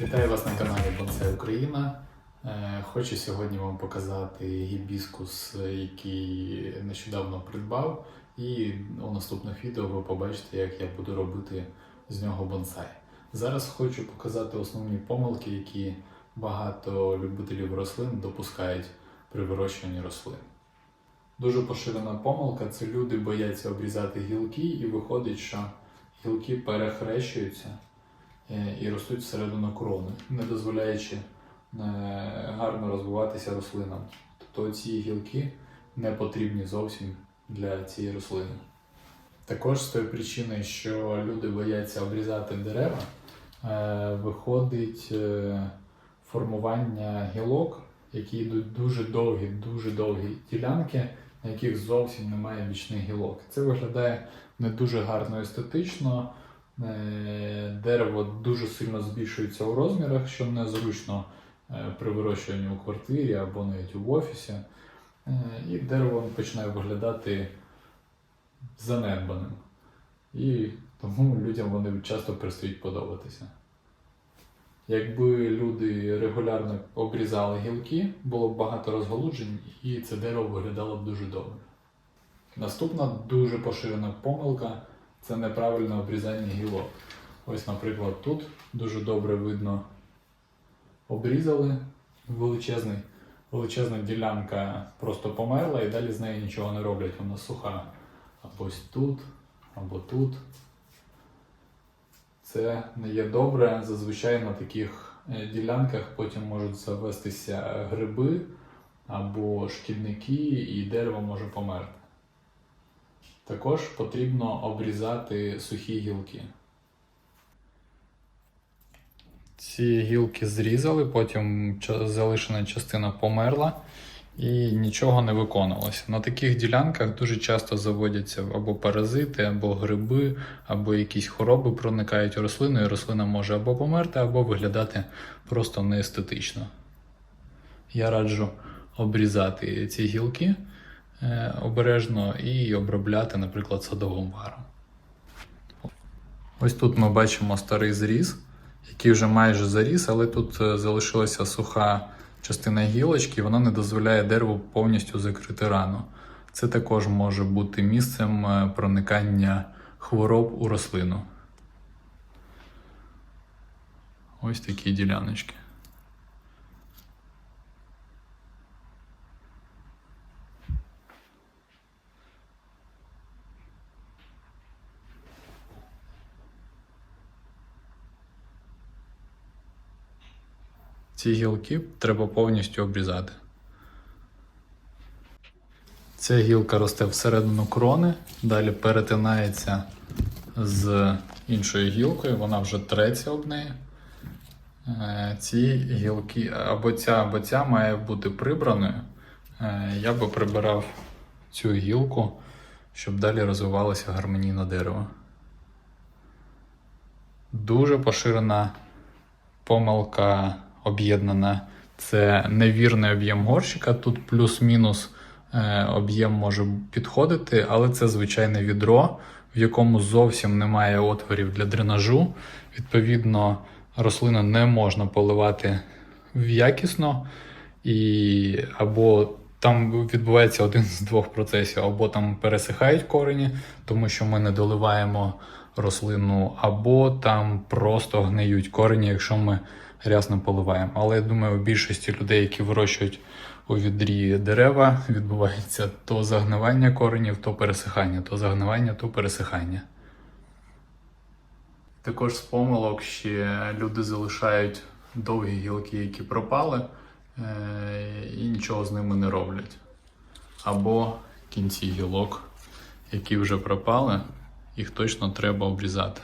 Вітаю вас на каналі Бонсай Україна. Е, Хочу сьогодні вам показати гібіскус, який нещодавно придбав, і у наступних відео ви побачите, як я буду робити з нього бонсай. Зараз хочу показати основні помилки, які багато любителів рослин допускають при вирощуванні рослин. Дуже поширена помилка це люди бояться обрізати гілки, і виходить, що гілки перехрещуються і ростуть всередину крони, не дозволяючи е, гарно розвиватися рослинам. Тобто ці гілки не потрібні зовсім для цієї рослини. Також з тої причини, що люди бояться обрізати дерева, е, виходить е, формування гілок, які йдуть дуже довгі, дуже довгі ділянки, на яких зовсім немає бічних гілок. Це виглядає не дуже гарно естетично. Е, Дерево дуже сильно збільшується у розмірах, що незручно е, при вирощуванні у квартирі або навіть в офісі. Е, І дерево починає виглядати занедбаним. І тому людям вони часто перестають подобатися. Якби люди регулярно обрізали гілки, було б багато розголуджень, і це дерево виглядало б дуже добре. Наступна дуже поширена помилка це неправильне обрізання гілок. Ось, наприклад, тут дуже добре видно обрізали величезний, величезна ділянка просто померла і далі з нею нічого не роблять, вона суха. Або ось тут, або тут. Це не є добре. Зазвичай на таких е, ділянках потім можуть завестися гриби або шкідники, і дерево може померти. Також потрібно обрізати сухі гілки. Ці гілки зрізали, потім залишена частина померла і нічого не виконувалося. На таких ділянках дуже часто заводяться або паразити, або гриби, або якісь хвороби проникають у рослину, і рослина може або померти, або виглядати просто неестетично. Я раджу обрізати ці гілки обережно і обробляти, наприклад, садовим варом. Ось тут ми бачимо старий зріз, який вже майже заріс, але тут е, залишилася суха частина гілочки, і вона не дозволяє дереву повністю закрити рану. Це також може бути місцем е, проникання хвороб у рослину. Ось такі діляночки. Ці гілки треба повністю обрізати. Ця гілка росте всередину крони, далі перетинається з іншою гілкою, вона вже треться об неї. Е, Ці гілки або ця, або ця має бути прибраною. Е, Я би прибирав цю гілку, щоб далі розвивалося гармонійне дерево. Дуже поширена помилка об'єднана. Це невірний об'єм горщика. Тут плюс-мінус е, об'єм може підходити, але це звичайне відро, в якому зовсім немає отворів для дренажу. Відповідно, рослину не можна поливати якісно, і або там відбувається один з двох процесів: або там пересихають корені, тому що ми не доливаємо рослину, або там просто гниють корені, якщо ми рясно поливаємо. Але я думаю, у більшості людей, які вирощують у відрі дерева, відбувається то загнивання коренів, то пересихання, то загнивання, то пересихання. Також з помилок ще люди залишають довгі гілки, які пропали, і нічого з ними не роблять. Або кінці гілок, які вже пропали, їх точно треба обрізати.